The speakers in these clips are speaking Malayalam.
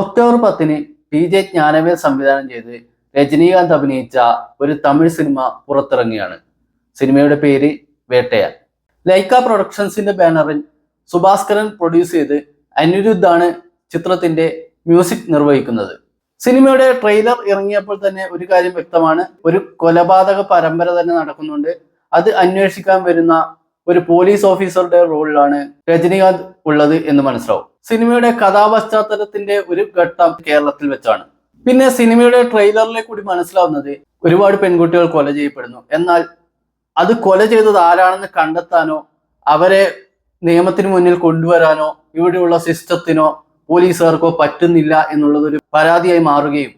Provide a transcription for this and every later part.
ഒക്ടോബർ പത്തിന് പി ജെ ജ്ഞാനവേദ സംവിധാനം ചെയ്ത് രജനീകാന്ത് അഭിനയിച്ച ഒരു തമിഴ് സിനിമ പുറത്തിറങ്ങിയാണ് സിനിമയുടെ പേര് വേട്ടയാൻ. ലൈക്ക പ്രൊഡക്ഷൻസിന്റെ ബാനറിൽ സുഭാസ്കരൻ പ്രൊഡ്യൂസ് ചെയ്ത് അനിരുദ്ധാണ് ചിത്രത്തിന്റെ മ്യൂസിക് നിർവഹിക്കുന്നത്. സിനിമയുടെ ട്രെയിലർ ഇറങ്ങിയപ്പോൾ തന്നെ ഒരു കാര്യം വ്യക്തമാണ്. ഒരു കൊലപാതക പരമ്പര തന്നെ നടക്കുന്നുണ്ട്. അത് അന്വേഷിക്കാൻ വരുന്ന ഒരു പോലീസ് ഓഫീസറുടെ റോളിലാണ് രജനികാന്ത് ഉള്ളത് എന്ന് മനസ്സിലാവും. സിനിമയുടെ കഥാപശ്ചാത്തലത്തിന്റെ ഒരു ഘട്ടം കേരളത്തിൽ വെച്ചാണ്. പിന്നെ സിനിമയുടെ ട്രെയിലറിലെ കൂടി മനസ്സിലാവുന്നത് ഒരുപാട് പെൺകുട്ടികൾ കൊല ചെയ്യപ്പെടുന്നു. എന്നാൽ അത് കൊല ചെയ്തത് ആരാണെന്ന് കണ്ടെത്താനോ അവരെ നിയമത്തിന് മുന്നിൽ കൊണ്ടുവരാനോ ഇവിടെയുള്ള സിസ്റ്റത്തിനോ പോലീസുകാർക്കോ പറ്റുന്നില്ല എന്നുള്ളത് ഒരു പരാതിയായി മാറുകയും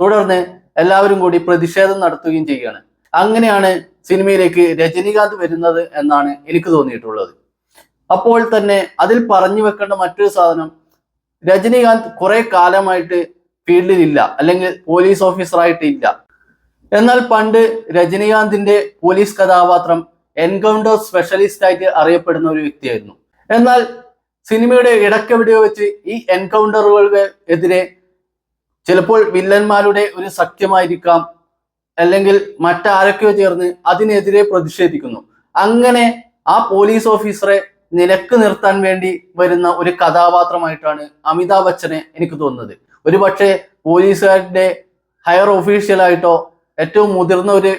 തുടർന്ന് എല്ലാവരും കൂടി പ്രതിഷേധം നടത്തുകയും ചെയ്യുകയാണ്. അങ്ങനെയാണ് സിനിമയിലേക്ക് രജനീകാന്ത് വരുന്നത് എന്നാണ് എനിക്ക് തോന്നിയിട്ടുള്ളത്. അപ്പോൾ തന്നെ അതിൽ പറഞ്ഞു വെക്കേണ്ട മറ്റൊരു സാധനം രജനീകാന്ത് കുറെ കാലമായിട്ട് ഫീൽഡിലില്ല അല്ലെങ്കിൽ പോലീസ് ഓഫീസറായിട്ട് ഇല്ല. എന്നാൽ പണ്ട് രജനീകാന്തിന്റെ പോലീസ് കഥാപാത്രം എൻകൗണ്ടർ സ്പെഷ്യലിസ്റ്റ് ആയിട്ട് അറിയപ്പെടുന്ന ഒരു വ്യക്തിയായിരുന്നു. എന്നാൽ സിനിമയുടെ ഇടയ്ക്കെവിടെയോ വെച്ച് ഈ എൻകൗണ്ടറുകൾക്ക് എതിരെ ചിലപ്പോൾ വില്ലന്മാരുടെ ഒരു സഖ്യമായിരിക്കാം അല്ലെങ്കിൽ മറ്റാരൊക്കെയോ ചേർന്ന് അതിനെതിരെ പ്രതിഷേധിക്കുന്നു. അങ്ങനെ ആ പോലീസ് ഓഫീസറെ നിലയ്ക്ക് നിർത്താൻ വേണ്ടി വരുന്ന ഒരു കഥാപാത്രമായിട്ടാണ് അമിതാഭ് ബച്ചനെ എനിക്ക് തോന്നുന്നത്. ഒരു പക്ഷേ പോലീസുകാരുടെ ഹയർ ഒഫീഷ്യലായിട്ടോ ഏറ്റവും മുതിർന്ന ഒരു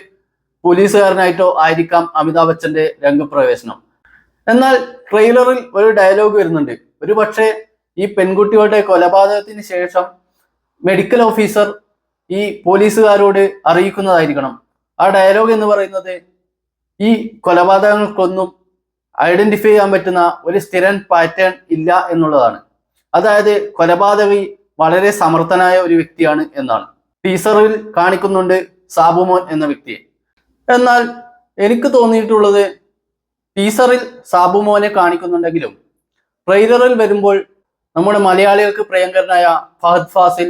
പോലീസുകാരനായിട്ടോ ആയിരിക്കാം അമിതാഭ് ബച്ചന്റെ രംഗപ്രവേശനം. എന്നാൽ ട്രെയിലറിൽ ഒരു ഡയലോഗ് വരുന്നുണ്ട്. ഒരു പക്ഷേ ഈ പെൺകുട്ടികളുടെ കൊലപാതകത്തിന് ശേഷം മെഡിക്കൽ ഓഫീസർ ഈ പോലീസുകാരോട് അറിയിക്കുന്നതായിരിക്കണം. ആ ഡയലോഗ് എന്ന് പറയുന്നത് ഈ കൊലപാതകങ്ങൾക്കൊന്നും ഐഡന്റിഫൈ ചെയ്യാൻ പറ്റുന്ന ഒരു സ്ഥിരൻ പാറ്റേൺ ഇല്ല എന്നുള്ളതാണ്. അതായത് കൊലപാതകി വളരെ സമർത്ഥനായ ഒരു വ്യക്തിയാണ് എന്നാണ്. ടീസറിൽ കാണിക്കുന്നുണ്ട് സാബുമോൻ എന്ന വ്യക്തിയെ. എന്നാൽ എനിക്ക് തോന്നിയിട്ടുള്ളത് ടീസറിൽ സാബുമോനെ കാണിക്കുന്നുണ്ടെങ്കിലും ട്രെയിലറിൽ വരുമ്പോൾ നമ്മുടെ മലയാളികൾക്ക് പ്രിയങ്കരനായ ഫഹദ് ഫാസിൽ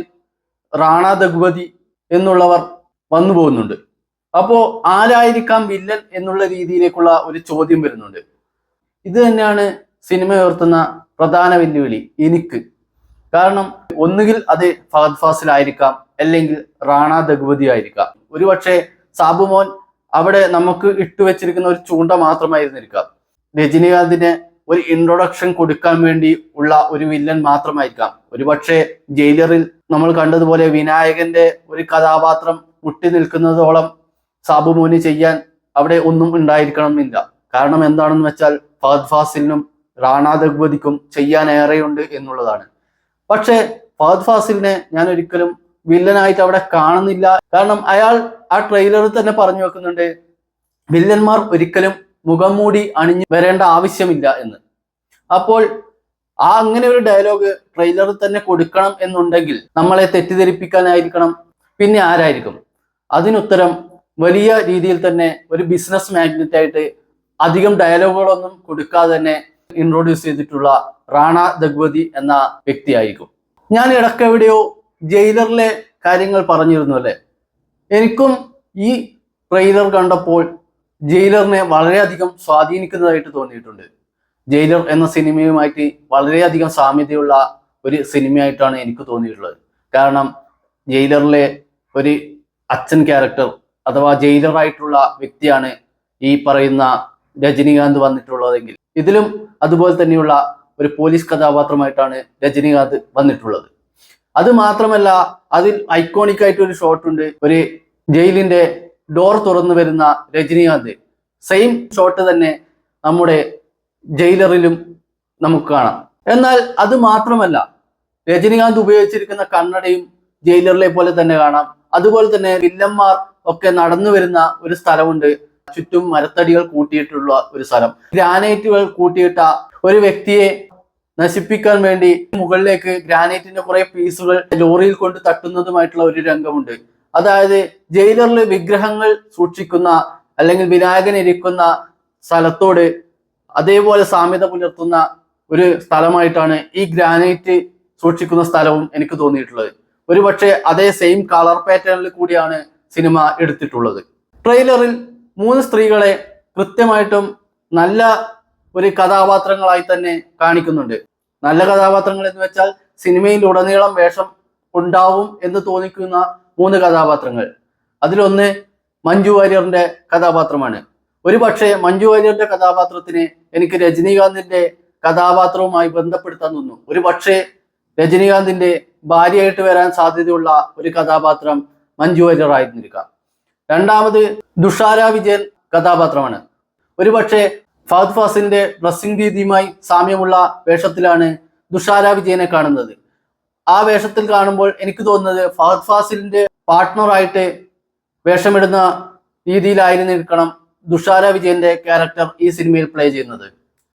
റാണ ദഗ്വതി എന്നുള്ളവർ വന്നു പോകുന്നുണ്ട്. അപ്പോ ആരായിരിക്കാം വില്ലൻ എന്നുള്ള രീതിയിലേക്കുള്ള ഒരു ചോദ്യം വരുന്നുണ്ട്. ഇത് തന്നെയാണ് സിനിമ ഉയർത്തുന്ന പ്രധാന വെല്ലുവിളി എനിക്ക്. കാരണം ഒന്നുകിൽ അത് ഫഹദ് ഫാസിൽ ആയിരിക്കാം അല്ലെങ്കിൽ റാണ ദഗുപതി ആയിരിക്കാം. ഒരുപക്ഷെ സാബുമോൻ അവിടെ നമുക്ക് ഇട്ടുവെച്ചിരിക്കുന്ന ഒരു ചൂണ്ട മാത്രമായിരുന്നിരിക്കാം. രജനീകാന്തിന് ഒരു ഇൻട്രൊഡക്ഷൻ കൊടുക്കാൻ വേണ്ടി ഉള്ള ഒരു വില്ലൻ മാത്രമായിരിക്കാം. ഒരുപക്ഷെ ജയിലറിൽ നമ്മൾ കണ്ടതുപോലെ വിനായകന്റെ ഒരു കഥാപാത്രം മുട്ടി നിൽക്കുന്നതോളം സാബുമോനി ചെയ്യാൻ അവിടെ ഒന്നും ഉണ്ടായിരിക്കണമെന്നില്ല. കാരണം എന്താണെന്ന് വെച്ചാൽ ഫഹദ് ഫാസിലിനും റാണ ദഗ്വതിക്കും ചെയ്യാൻ ഏറെയുണ്ട് എന്നുള്ളതാണ്. പക്ഷേ ഫഹദ് ഫാസിലിനെ ഞാൻ ഒരിക്കലും വില്ലനായിട്ട് അവിടെ കാണുന്നില്ല. കാരണം അയാൾ ആ ട്രെയിലറിൽ തന്നെ പറഞ്ഞു വെക്കുന്നുണ്ട് വില്ലന്മാർ ഒരിക്കലും മുഖം മൂടി അണിഞ്ഞു വരേണ്ട ആവശ്യമില്ല എന്ന്. അപ്പോൾ ആ അങ്ങനെ ഒരു ഡയലോഗ് ട്രെയിലറിൽ തന്നെ കൊടുക്കണം എന്നുണ്ടെങ്കിൽ നമ്മളെ തെറ്റിദ്ധരിപ്പിക്കാനായിരിക്കണം. പിന്നെ ആരായിരിക്കും? അതിനുത്തരം വലിയ രീതിയിൽ തന്നെ ഒരു ബിസിനസ് മാഗ്നറ്റ് ആയിട്ട് അധികം ഡയലോഗുകളൊന്നും കൊടുക്കാതെ തന്നെ ഇൻട്രൊഡ്യൂസ് ചെയ്തിട്ടുള്ള റാണ ദഗ്വതി എന്ന വ്യക്തിയായിരിക്കും. ഞാൻ ഇടയ്ക്കെവിടെയോ ജയിലറിലെ കാര്യങ്ങൾ പറഞ്ഞിരുന്നു അല്ലേ? എനിക്കും ഈ ട്രെയിലർ കണ്ടപ്പോൾ ജയിലറിനെ വളരെയധികം സ്വാധീനിക്കുന്നതായിട്ട് തോന്നിയിട്ടുണ്ട്. ജയിലർ എന്ന സിനിമയുമായിട്ട് വളരെയധികം സാമ്യതയുള്ള ഒരു സിനിമയായിട്ടാണ് എനിക്ക് തോന്നിയിട്ടുള്ളത്. കാരണം ജയിലറിലെ ഒരു അച്ഛൻ ക്യാരക്ടർ അഥവാ ജയിലറായിട്ടുള്ള വ്യക്തിയാണ് ഈ പറയുന്ന രജനീകാന്ത് വന്നിട്ടുള്ളതെങ്കിൽ. ഇതിലും അതുപോലെ തന്നെയുള്ള ഒരു പോലീസ് കഥാപാത്രമായിട്ടാണ് രജനീകാന്ത് വന്നിട്ടുള്ളത്. അത് മാത്രമല്ല അതിൽ ഐക്കോണിക് ആയിട്ട് ഒരു ഷോട്ട് ഉണ്ട്. ഒരു ജയിലിന്റെ ഡോർ തുറന്നു വരുന്ന രജനീകാന്ത്. സെയിം ഷോട്ട് തന്നെ നമ്മുടെ ജയിലറിലും നമുക്ക് കാണാം. എന്നാൽ അത് മാത്രമല്ല രജനീകാന്ത് ഉപയോഗിച്ചിരിക്കുന്ന കണ്ണടയും ജയിലറിലെ പോലെ തന്നെ കാണാം. അതുപോലെ തന്നെ വില്ലന്മാർ ഒക്കെ നടന്നു വരുന്ന ഒരു സ്ഥലമുണ്ട്. ചുറ്റും മരത്തടികൾ കൂട്ടിയിട്ടുള്ള ഒരു സ്ഥലം. ഗ്രാനൈറ്റുകൾ കൂട്ടിയിട്ട ഒരു വ്യക്തിയെ നശിപ്പിക്കാൻ വേണ്ടി മുകളിലേക്ക് ഗ്രാനൈറ്റിന്റെ കുറെ പീസുകൾ ലോറിയിൽ കൊണ്ട് തട്ടുന്നതുമായിട്ടുള്ള ഒരു രംഗമുണ്ട്. അതായത് ജയിലറിൽ വിഗ്രഹങ്ങൾ സൂക്ഷിക്കുന്ന അല്ലെങ്കിൽ വിനായകൻ ഇരിക്കുന്ന സ്ഥലത്തോട് അതേപോലെ സാമ്യത പുലർത്തുന്ന ഒരു സ്ഥലമായിട്ടാണ് ഈ ഗ്രാനൈറ്റ് സൂക്ഷിക്കുന്ന സ്ഥലവും എനിക്ക് തോന്നിയിട്ടുള്ളത്. ഒരുപക്ഷെ അതേ സെയിം കളർ പാറ്റേണിൽ കൂടിയാണ് സിനിമ എടുത്തിട്ടുള്ളത്. ട്രെയിലറിൽ മൂന്ന് സ്ത്രീകളെ കൃത്യമായിട്ടും നല്ല ഒരു കഥാപാത്രങ്ങളായി തന്നെ കാണിക്കുന്നുണ്ട്. നല്ല കഥാപാത്രങ്ങൾ എന്ന് വെച്ചാൽ സിനിമയിൽ ഉടനീളം വേഷം ഉണ്ടാവും എന്ന് തോന്നിക്കുന്ന മൂന്ന് കഥാപാത്രങ്ങൾ. അതിലൊന്ന് മഞ്ജു വാര്യറിന്റെ കഥാപാത്രമാണ്. ഒരു പക്ഷേ മഞ്ജു വാര്യറിന്റെ കഥാപാത്രത്തിന് എനിക്ക് രജനീകാന്തിന്റെ കഥാപാത്രവുമായി ബന്ധപ്പെടുത്താൻ തോന്നുന്നു. ഒരു പക്ഷേ രജനീകാന്തിന്റെ ഭാര്യയായിട്ട് വരാൻ സാധ്യതയുള്ള ഒരു കഥാപാത്രം മഞ്ജു വാര്യർ ആയിരുന്നിരിക്കാം. രണ്ടാമത് ദുഷാര വിജയൻ കഥാപാത്രമാണ്. ഒരു പക്ഷേ ഫഹദ് ഫാസിന്റെ ഡ്രസ്സിംഗ് രീതിയുമായി സാമ്യമുള്ള വേഷത്തിലാണ് ദുഷാര വിജയനെ കാണുന്നത്. ആ വേഷത്തിൽ കാണുമ്പോൾ എനിക്ക് തോന്നുന്നത് ഫഹദ് ഫാസിലിന്റെ പാർട്ട്ണറായിട്ട് വേഷമിടുന്ന രീതിയിലായിരുന്നിരിക്കണം ദുഷാര വിജയന്റെ ക്യാരക്ടർ ഈ സിനിമയിൽ പ്ലേ ചെയ്യുന്നത്.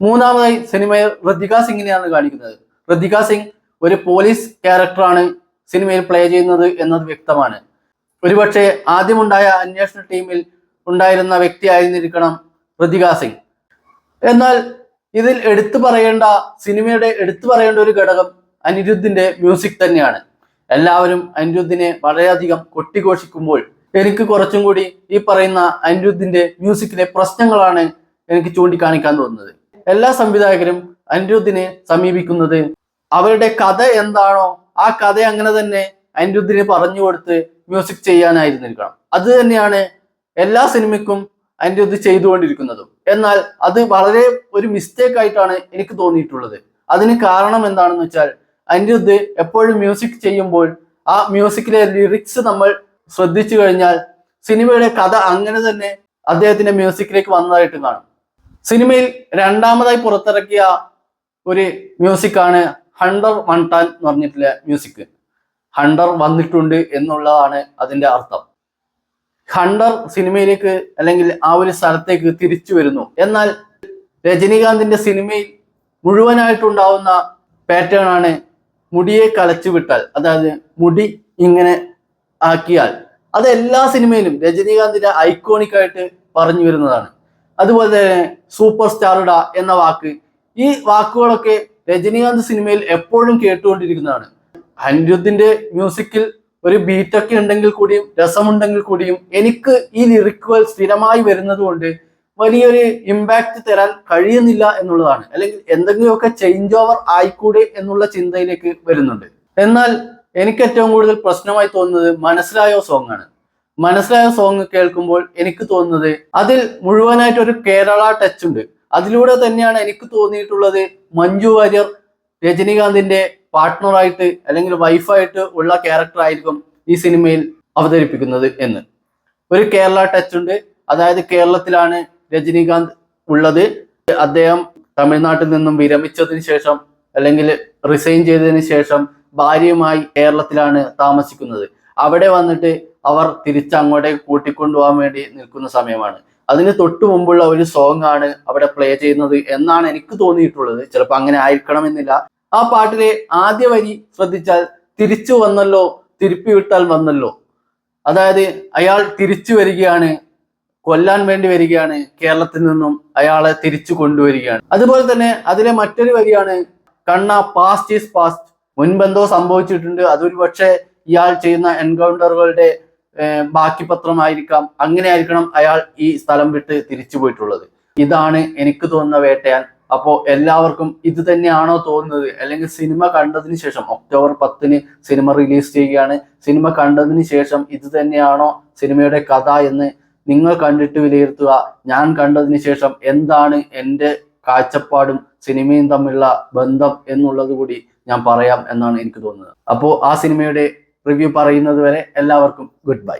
മൂന്നാമതായി സിനിമയിൽ ഋതിക സിംഗിനെയാണ് കാണിക്കുന്നത്. ഋതിക സിംഗ് ഒരു പോലീസ് ക്യാരക്ടറാണ് സിനിമയിൽ പ്ലേ ചെയ്യുന്നത് എന്നത് വ്യക്തമാണ്. ഒരുപക്ഷെ ആദ്യമുണ്ടായ അന്വേഷണ ടീമിൽ ഉണ്ടായിരുന്ന വ്യക്തിയായിരുന്നിരിക്കണം ഋതിക സിംഗ്. എന്നാൽ ഇതിൽ എടുത്തു പറയേണ്ട സിനിമയുടെ എടുത്തു പറയേണ്ട ഒരു ഘടകം അനിരുദ്ധിന്റെ മ്യൂസിക് തന്നെയാണ്. എല്ലാവരും അനിരുദ്ധിനെ വളരെയധികം കൊട്ടിഘോഷിക്കുമ്പോൾ എനിക്ക് കുറച്ചും കൂടി ഈ പറയുന്ന അനിരുദ്ധിന്റെ മ്യൂസിക്കിലെ പ്രശ്നങ്ങളാണ് എനിക്ക് ചൂണ്ടിക്കാണിക്കാൻ തോന്നുന്നത്. എല്ലാ സംവിധായകരും അനിരുദ്ധിനെ സമീപിക്കുന്നത് അവരുടെ കഥ എന്താണോ ആ കഥ അങ്ങനെ തന്നെ അനിരുദ്ധിന് പറഞ്ഞു കൊടുത്ത് മ്യൂസിക് ചെയ്യാനായിരുന്നിരിക്കണം. അത് തന്നെയാണ് എല്ലാ സിനിമയ്ക്കും അനിരുദ്ധ് ചെയ്തുകൊണ്ടിരിക്കുന്നതും. എന്നാൽ അത് വളരെ ഒരു മിസ്റ്റേക്ക് ആയിട്ടാണ് എനിക്ക് തോന്നിയിട്ടുള്ളത്. അതിന് കാരണം എന്താണെന്ന് വെച്ചാൽ അനിരുദ്ധ് എപ്പോഴും മ്യൂസിക് ചെയ്യുമ്പോൾ ആ മ്യൂസിക്കിലെ ലിറിക്സ് നമ്മൾ ശ്രദ്ധിച്ചു കഴിഞ്ഞാൽ സിനിമയുടെ കഥ അങ്ങനെ തന്നെ അദ്ദേഹത്തിന്റെ മ്യൂസിക്കിലേക്ക് വന്നതായിട്ട് കാണും. സിനിമയിൽ രണ്ടാമതായി പുറത്തിറക്കിയ ഒരു മ്യൂസിക്കാണ് ഹണ്ടർ വൺടാൻ എന്ന് പറഞ്ഞിട്ടുള്ള മ്യൂസിക് ഹണ്ടർ വന്നിട്ടുണ്ട് എന്നുള്ളതാണ് അതിന്റെ അർത്ഥം. ഹണ്ടർ സിനിമയിലേക്ക് അല്ലെങ്കിൽ ആ ഒരു സ്ഥലത്തേക്ക് തിരിച്ചു വരുന്നു. എന്നാൽ രജനീകാന്തിന്റെ സിനിമയിൽ മുഴുവനായിട്ടുണ്ടാവുന്ന പാറ്റേൺ ആണ് മുടിയെ കളച്ചു വിട്ടാൽ അതായത് മുടി ഇങ്ങനെ ആക്കിയാൽ അത് എല്ലാ സിനിമയിലും രജനീകാന്തിന്റെ ഐക്കോണിക് ആയിട്ട് പറഞ്ഞു വരുന്നതാണ്. അതുപോലെ തന്നെ സൂപ്പർ സ്റ്റാറുട എന്ന വാക്ക് ഈ വാക്കുകളൊക്കെ രജനീകാന്ത് സിനിമയിൽ എപ്പോഴും കേട്ടുകൊണ്ടിരിക്കുന്നതാണ്. അനിരുദ്ധിന്റെ മ്യൂസിക്കിൽ ഒരു ബീറ്റൊക്കെ ഉണ്ടെങ്കിൽ കൂടിയും രസമുണ്ടെങ്കിൽ കൂടിയും എനിക്ക് ഈ ലിറിക്കുകൾ സ്ഥിരമായി വരുന്നത് കൊണ്ട് വലിയൊരു ഇമ്പാക്റ്റ് തരാൻ കഴിയുന്നില്ല എന്നുള്ളതാണ്. അല്ലെങ്കിൽ എന്തെങ്കിലുമൊക്കെ ചേഞ്ച് ഓവർ ആയിക്കൂടെ എന്നുള്ള ചിന്തയിലേക്ക് വരുന്നുണ്ട്. എന്നാൽ എനിക്ക് ഏറ്റവും കൂടുതൽ പ്രശ്നമായി തോന്നുന്നത് മനസ്സിലായോ സോങ് ആണ്. മനസ്സിലായ സോങ് കേൾക്കുമ്പോൾ എനിക്ക് തോന്നുന്നത് അതിൽ മുഴുവനായിട്ട് ഒരു കേരള ടച്ച് ഉണ്ട്. അതിലൂടെ തന്നെയാണ് എനിക്ക് തോന്നിയിട്ടുള്ളത് മഞ്ജു വാര്യർ രജനീകാന്തിന്റെ പാർട്ട്ണറായിട്ട് അല്ലെങ്കിൽ വൈഫായിട്ട് ഉള്ള ക്യാരക്ടർ ആയിരിക്കും ഈ സിനിമയിൽ അവതരിപ്പിക്കുന്നത് എന്ന്. ഒരു കേരള ടച്ച് ഉണ്ട്. അതായത് കേരളത്തിലാണ് രജനീകാന്ത് ഉള്ളത്. അദ്ദേഹം തമിഴ്നാട്ടിൽ നിന്നും വിരമിച്ചതിന് ശേഷം അല്ലെങ്കിൽ റിസൈൻ ചെയ്തതിന് ശേഷം ഭാര്യയുമായി കേരളത്തിലാണ് താമസിക്കുന്നത്. അവിടെ വന്നിട്ട് അവർ തിരിച്ചങ്ങോട്ടേക്ക് കൂട്ടിക്കൊണ്ടുപോകാൻ വേണ്ടി നിൽക്കുന്ന സമയമാണ്. അതിന് തൊട്ടു മുമ്പുള്ള ഒരു സോങ് ആണ് അവിടെ പ്ലേ ചെയ്യുന്നത് എന്നാണ് എനിക്ക് തോന്നിയിട്ടുള്ളത്. ചിലപ്പോൾ അങ്ങനെ ആയിരിക്കണമെന്നില്ല. ആ പാട്ടിലെ ആദ്യ വരി ശ്രദ്ധിച്ചാൽ തിരിച്ചു വന്നല്ലോ തിരുപ്പി വിട്ടാൽ വന്നല്ലോ. അതായത് അയാൾ തിരിച്ചു വരികയാണ് കൊല്ലാൻ വേണ്ടി വരികയാണ്. കേരളത്തിൽ നിന്നും അയാളെ തിരിച്ചു കൊണ്ടുവരികയാണ്. അതുപോലെ തന്നെ അതിലെ മറ്റൊരു വരിയാണ് കണ്ണ പാസ്റ്റ് ഈസ് പാസ്റ്റ് മുൻപെന്തോ സംഭവിച്ചിട്ടുണ്ട്. അതൊരു പക്ഷേ ഇയാൾ ചെയ്യുന്ന എൻകൗണ്ടറുകളുടെ ബാക്കി പത്രമായിരിക്കാം. അങ്ങനെ ആയിരിക്കണം അയാൾ ഈ സ്ഥലം വിട്ട് തിരിച്ചു പോയിട്ടുള്ളത്. ഇതാണ് എനിക്ക് തോന്നുന്ന വേട്ടയാൻ. അപ്പോൾ എല്ലാവർക്കും ഇത് തന്നെയാണോ തോന്നുന്നത്? അല്ലെങ്കിൽ സിനിമ കണ്ടതിന് ശേഷം ഒക്ടോബർ പത്തിന് സിനിമ റിലീസ് ചെയ്യുകയാണ്. സിനിമ കണ്ടതിന് ശേഷം ഇത് തന്നെയാണോ സിനിമയുടെ കഥ എന്ന് നിങ്ങൾ കണ്ടിട്ട് വിലയിരുത്തുക. ഞാൻ കണ്ടതിന് ശേഷം എന്താണ് എന്റെ കാഴ്ചപ്പാടും സിനിമയും തമ്മിലുള്ള ബന്ധം എന്നുള്ളത് കൂടി ഞാൻ പറയാം എന്നാണ് എനിക്ക് തോന്നുന്നത്. അപ്പോൾ ആ സിനിമയുടെ റിവ്യൂ പറയുന്നത് വരെ എല്ലാവർക്കും ഗുഡ് ബൈ.